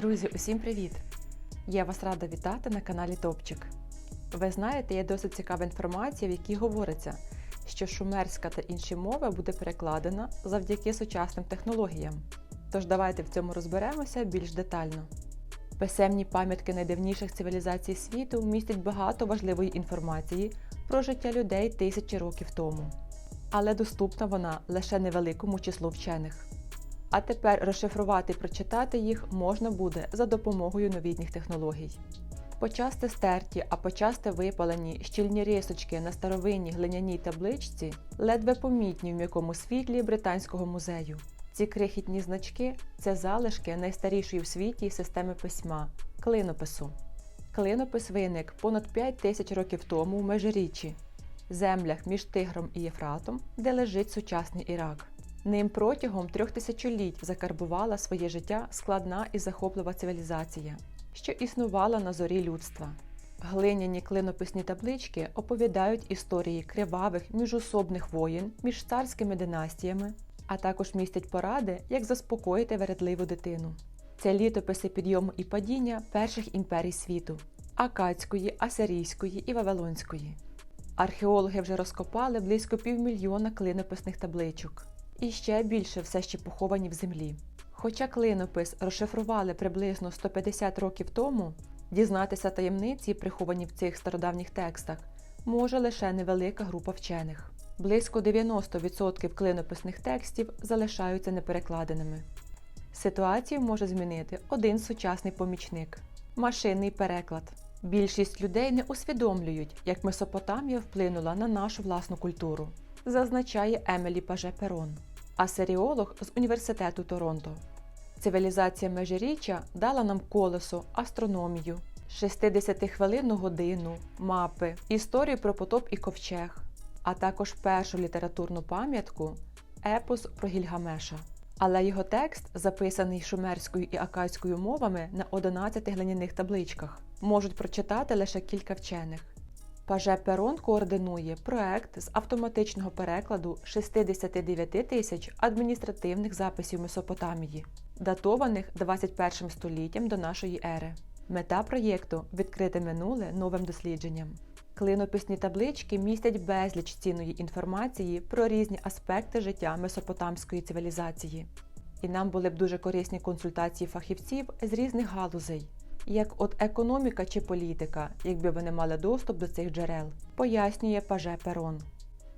Друзі, усім привіт! Я вас рада вітати на каналі Топчик. Ви знаєте, є досить цікава інформація, в якій говориться, що шумерська та інші мови буде перекладена завдяки сучасним технологіям. Тож давайте в цьому розберемося більш детально. Писемні пам'ятки найдавніших цивілізацій світу містять багато важливої інформації про життя людей тисячі років тому. Але доступна вона лише невеликому числу вчених. А тепер розшифрувати і прочитати їх можна буде за допомогою новітніх технологій. Почасти стерті, а почасти випалені щільні рисочки на старовинній глиняній табличці ледве помітні в м'якому світлі Британського музею. Ці крихітні значки це залишки найстарішої в світі системи письма клинопису. Клинопис виник понад 5 тисяч років тому в Межиріччі, землях між Тигром і Єфратом, де лежить сучасний Ірак. Ним протягом трьох тисячоліть закарбувала своє життя складна і захоплива цивілізація, що існувала на зорі людства. Глиняні клинописні таблички оповідають історії кривавих міжособних воєн між царськими династіями, а також містять поради, як заспокоїти вередливу дитину. Це літописи підйому і падіння перших імперій світу Акадської, Асирійської і Вавилонської. Археологи вже розкопали близько півмільйона клинописних табличок і ще більше все ще поховані в землі. Хоча клинопис розшифрували приблизно 150 років тому, дізнатися таємниці, приховані в цих стародавніх текстах, може лише невелика група вчених. Близько 90% клинописних текстів залишаються неперекладеними. Ситуацію може змінити один сучасний помічник машинний переклад. Більшість людей не усвідомлюють, як Месопотамія вплинула на нашу власну культуру, зазначає Емелі Паже Перон асеріолог з університету Торонто. Цивілізація межиріччя дала нам колесо, астрономію, 60-хвилинну годину, мапи, історію про потоп і ковчег, а також першу літературну пам'ятку епос про Гільгамеша. Але його текст, записаний шумерською і акадською мовами на 11 глиняних табличках, можуть прочитати лише кілька вчених. Паже Перон координує проект з автоматичного перекладу 69 тисяч адміністративних записів Месопотамії, датованих 21 століттям до нашої ери. Мета проєкту відкрити минуле новим дослідженням. Клинописні таблички містять безліч цінної інформації про різні аспекти життя месопотамської цивілізації. І нам були б дуже корисні консультації фахівців з різних галузей як от економіка чи політика, якби вони мали доступ до цих джерел, пояснює Паже Перон.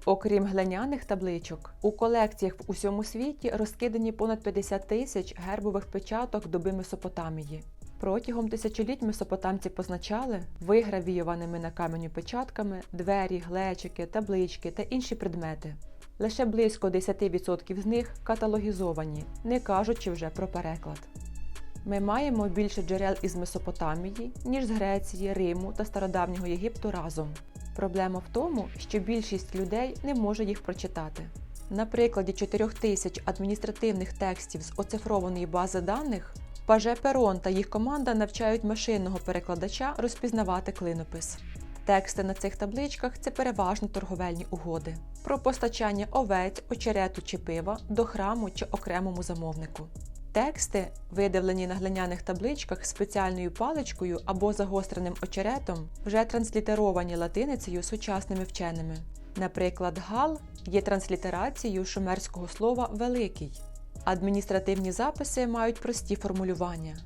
Окрім глиняних табличок, у колекціях в усьому світі розкидані понад 50 тисяч гербових печаток доби Месопотамії. Протягом тисячоліть месопотамці позначали вигравіюваними на каменю печатками двері, глечики, таблички та інші предмети. Лише близько 10% з них каталогізовані, не кажучи вже про переклад. Ми маємо більше джерел із Месопотамії, ніж з Греції, Риму та Стародавнього Єгипту разом. Проблема в тому, що більшість людей не може їх прочитати. На прикладі 4000 адміністративних текстів з оцифрованої бази даних Паже Перон та їх команда навчають машинного перекладача розпізнавати клинопис. Тексти на цих табличках це переважно торговельні угоди про постачання овець, очерету чи пива до храму чи окремому замовнику. Тексти, видавлені на глиняних табличках спеціальною паличкою або загостреним очеретом, вже транслітеровані латиницею сучасними вченими. Наприклад, гал є транслітерацією шумерського слова великий. Адміністративні записи мають прості формулювання.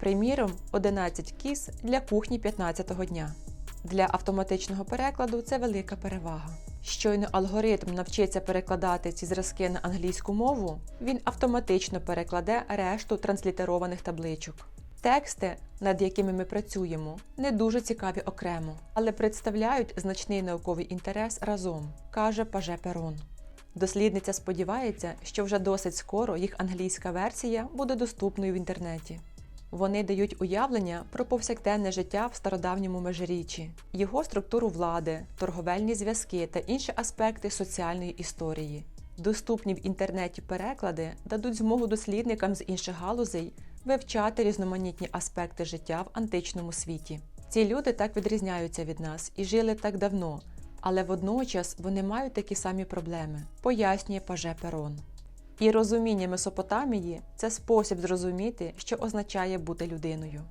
Приміром, 11 кіз для кухні 15-го дня. Для автоматичного перекладу це велика перевага. Щойно алгоритм навчиться перекладати ці зразки на англійську мову, він автоматично перекладе решту транслітерованих табличок. Тексти, над якими ми працюємо, не дуже цікаві окремо, але представляють значний науковий інтерес разом, каже Паже Перон. Дослідниця сподівається, що вже досить скоро їх англійська версія буде доступною в інтернеті. Вони дають уявлення про повсякденне життя в стародавньому межиріччі, його структуру влади, торговельні зв'язки та інші аспекти соціальної історії. Доступні в інтернеті переклади дадуть змогу дослідникам з інших галузей вивчати різноманітні аспекти життя в античному світі. Ці люди так відрізняються від нас і жили так давно, але водночас вони мають такі самі проблеми, пояснює Паже Перон. І розуміння Месопотамії це спосіб зрозуміти, що означає бути людиною.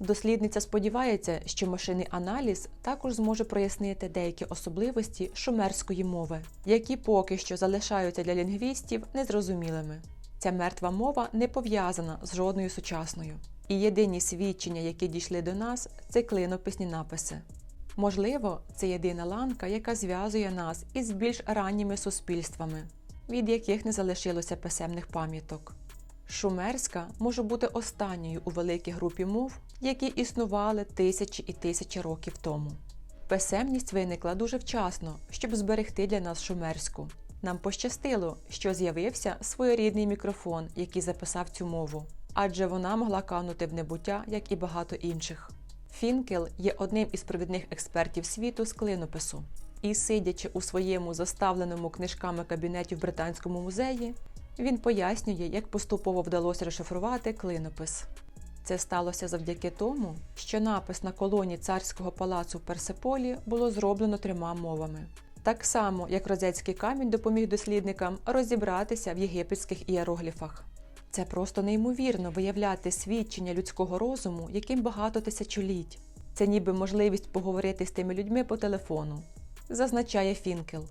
Дослідниця сподівається, що машинний аналіз також зможе прояснити деякі особливості шумерської мови, які поки що залишаються для лінгвістів незрозумілими. Ця мертва мова не пов'язана з жодною сучасною, і єдині свідчення, які дійшли до нас, це клинописні написи. Можливо, це єдина ланка, яка зв'язує нас із більш ранніми суспільствами, від яких не залишилося писемних пам'яток. Шумерська може бути останньою у великій групі мов, які існували тисячі і тисячі років тому. Писемність виникла дуже вчасно, щоб зберегти для нас шумерську. Нам пощастило, що з'явився своєрідний мікрофон, який записав цю мову, адже вона могла канути в небуття, як і багато інших. Фінкел є одним із провідних експертів світу з клинопису, і, сидячи у своєму заставленому книжками кабінеті в Британському музеї, він пояснює, як поступово вдалося розшифрувати клинопис. Це сталося завдяки тому, що напис на колоні царського палацу в Персеполі було зроблено трьома мовами. Так само, як розецький камінь допоміг дослідникам розібратися в єгипетських ієрогліфах. Це просто неймовірно виявляти свідчення людського розуму, яким багато тисячоліть. Це ніби можливість поговорити з тими людьми по телефону, зазначає Фінкел.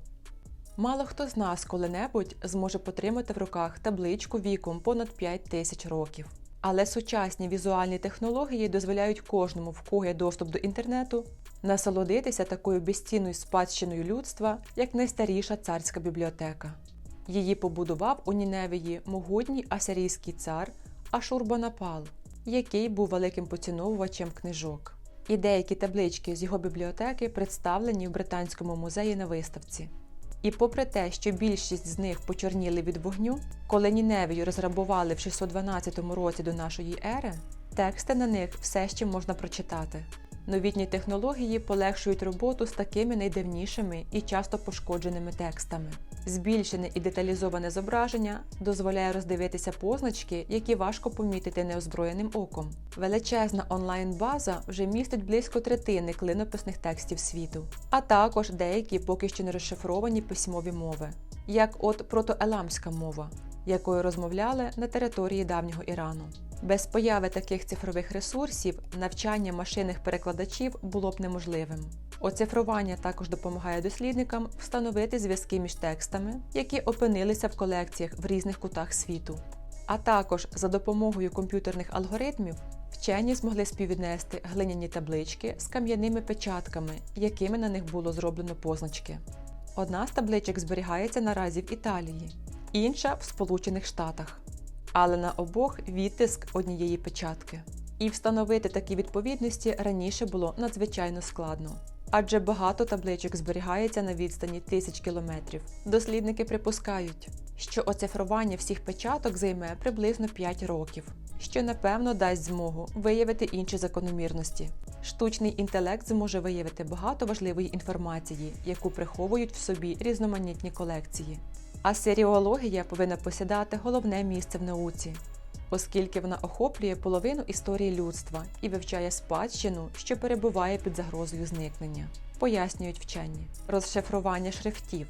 Мало хто з нас коли-небудь зможе потримати в руках табличку віком понад 5 тисяч років. Але сучасні візуальні технології дозволяють кожному, в кого є доступ до інтернету, насолодитися такою безцінною спадщиною людства, як найстаріша царська бібліотека. Її побудував у Ніневії могутній асирійський цар Ашурбанапал, який був великим поціновувачем книжок. І деякі таблички з його бібліотеки представлені в Британському музеї на виставці. І попри те, що більшість з них почорніли від вогню, коли Ніневію розграбували в 612 році до нашої ери, тексти на них все ще можна прочитати. Новітні технології полегшують роботу з такими найдавнішими і часто пошкодженими текстами. Збільшене і деталізоване зображення дозволяє роздивитися позначки, які важко помітити неозброєним оком. Величезна онлайн-база вже містить близько третини клинописних текстів світу, а також деякі поки що не розшифровані письмові мови, як от протоеламська мова, якою розмовляли на території давнього Ірану. Без появи таких цифрових ресурсів навчання машинних перекладачів було б неможливим. Оцифрування також допомагає дослідникам встановити зв'язки між текстами, які опинилися в колекціях в різних кутах світу. А також за допомогою комп'ютерних алгоритмів вчені змогли співвіднести глиняні таблички з кам'яними печатками, якими на них було зроблено позначки. Одна з табличок зберігається наразі в Італії, інша в Сполучених Штатах але на обох відтиск однієї печатки. І встановити такі відповідності раніше було надзвичайно складно. Адже багато табличок зберігається на відстані тисяч кілометрів. Дослідники припускають, що оцифрування всіх печаток займе приблизно 5 років, що напевно дасть змогу виявити інші закономірності. Штучний інтелект зможе виявити багато важливої інформації, яку приховують в собі різноманітні колекції. А серіологія повинна посідати головне місце в науці, оскільки вона охоплює половину історії людства і вивчає спадщину, що перебуває під загрозою зникнення, пояснюють вчені. Розшифрування шрифтів.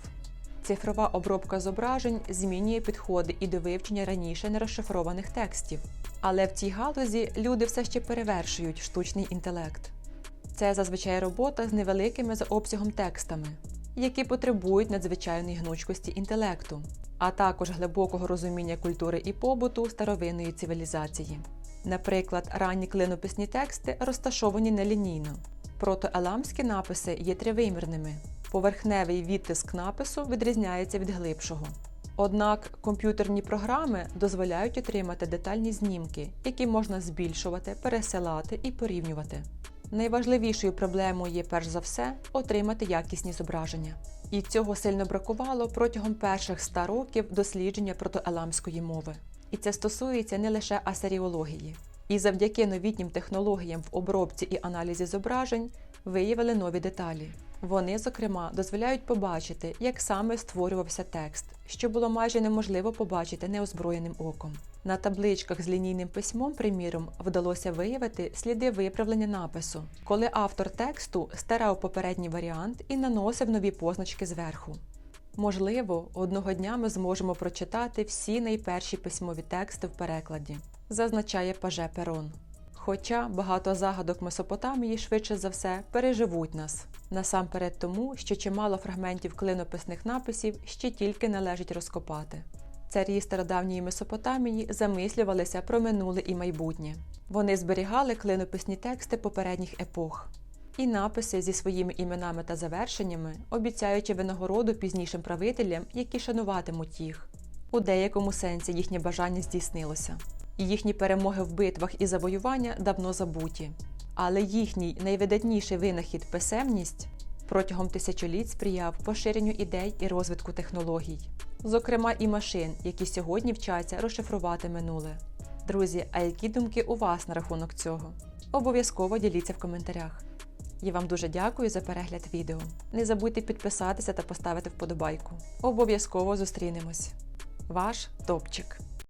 Цифрова обробка зображень змінює підходи і до вивчення раніше нерозшифрованих текстів. Але в цій галузі люди все ще перевершують штучний інтелект. Це зазвичай робота з невеликими за обсягом текстами які потребують надзвичайної гнучкості інтелекту, а також глибокого розуміння культури і побуту старовинної цивілізації. Наприклад, ранні клинописні тексти розташовані нелінійно. Протоеламські написи є тривимірними. Поверхневий відтиск напису відрізняється від глибшого. Однак комп'ютерні програми дозволяють отримати детальні знімки, які можна збільшувати, пересилати і порівнювати. Найважливішою проблемою є перш за все отримати якісні зображення. І цього сильно бракувало протягом перших ста років дослідження протоеламської мови. І це стосується не лише асеріології. І завдяки новітнім технологіям в обробці і аналізі зображень виявили нові деталі. Вони, зокрема, дозволяють побачити, як саме створювався текст, що було майже неможливо побачити неозброєним оком. На табличках з лінійним письмом, приміром, вдалося виявити сліди виправлення напису, коли автор тексту стирав попередній варіант і наносив нові позначки зверху. Можливо, одного дня ми зможемо прочитати всі найперші письмові тексти в перекладі, зазначає Паже Перон. Хоча багато загадок Месопотамії швидше за все переживуть нас, насамперед тому, що чимало фрагментів клинописних написів ще тільки належить розкопати. Царі стародавньої Месопотамії замислювалися про минуле і майбутнє. Вони зберігали клинописні тексти попередніх епох і написи зі своїми іменами та завершеннями, обіцяючи винагороду пізнішим правителям, які шануватимуть їх. У деякому сенсі їхнє бажання здійснилося, і їхні перемоги в битвах і завоювання давно забуті. Але їхній найвидатніший винахід писемність протягом тисячоліть сприяв поширенню ідей і розвитку технологій, зокрема і машин, які сьогодні вчаться розшифрувати минуле. Друзі, а які думки у вас на рахунок цього? Обов'язково діліться в коментарях. Я вам дуже дякую за перегляд відео. Не забудьте підписатися та поставити вподобайку. Обов'язково зустрінемось. Ваш топчик.